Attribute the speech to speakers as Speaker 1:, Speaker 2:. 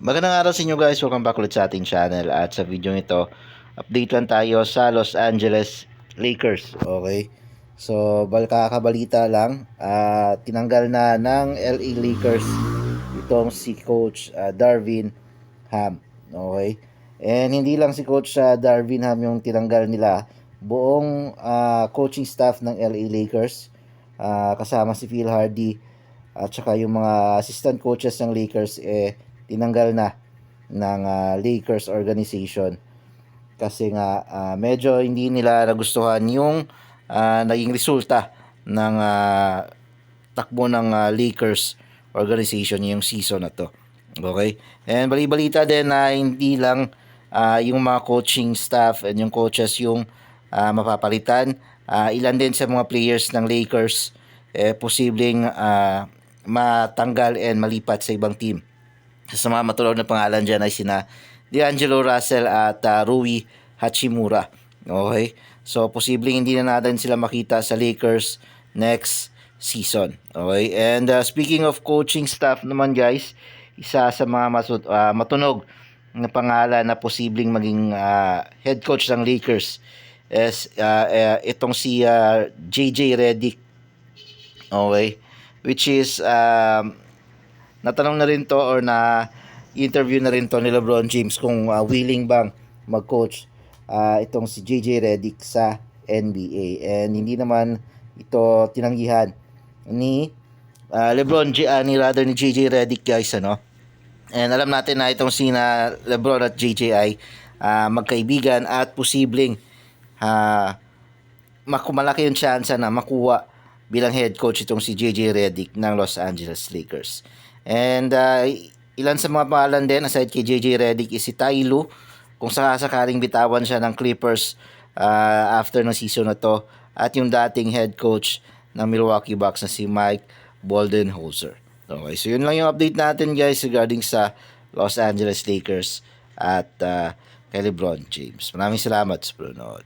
Speaker 1: Magandang araw sa inyo guys, welcome back ulit sa ating channel at sa video ito, update lang tayo sa Los Angeles Lakers, okay? So, bal kakabalita lang, ah, tinanggal na ng LA Lakers itong si Coach ah, Darvin Ham, okay? And hindi lang si Coach ah, Darvin Ham yung tinanggal nila, buong ah, coaching staff ng LA Lakers, ah, kasama si Phil Hardy, at saka yung mga assistant coaches ng Lakers eh tinanggal na ng ah, Lakers organization kasi nga ah, medyo hindi nila nagustuhan yung ah, naging resulta ng ah, takbo ng ah, Lakers organization yung season na to. Okay? And bali-balita din na hindi lang ah, yung mga coaching staff and yung coaches yung ah, mapapalitan. Ah, ilan din sa mga players ng Lakers eh posibleng ah, matanggal and malipat sa ibang team. Sa mga matulog na pangalan dyan ay sina D'Angelo Russell at ah, Rui Hachimura. Okay? So, posibleng hindi na natin sila makita sa Lakers next season. Okay? And ah, speaking of coaching staff naman guys, isa sa mga masut ah, matunog na pangalan na posibleng maging ah, head coach ng Lakers is ah, eh, itong si ah, JJ Redick. Okay? Which is um, natanong na rin to or na interview na rin to ni LeBron James kung ah, willing bang mag-coach ah, itong si JJ Redick sa NBA and hindi naman ito tinanggihan ni ah, LeBron J ah, ni rather ni JJ Redick guys ano? And alam natin na itong sina LeBron at JJ ay ah, magkaibigan at posibleng ah, maku- malaki yung chance na makuha bilang head coach itong si JJ Redick ng Los Angeles Lakers. And uh, ilan sa mga pangalan din aside kay JJ Redick is si Ty Lue kung sakasakaling bitawan siya ng Clippers uh, after ng season na to at yung dating head coach ng Milwaukee Bucks na si Mike Boldenhauser. Okay, so yun lang yung update natin guys regarding sa Los Angeles Lakers at uh, kay LeBron James. Maraming salamat sa panonood.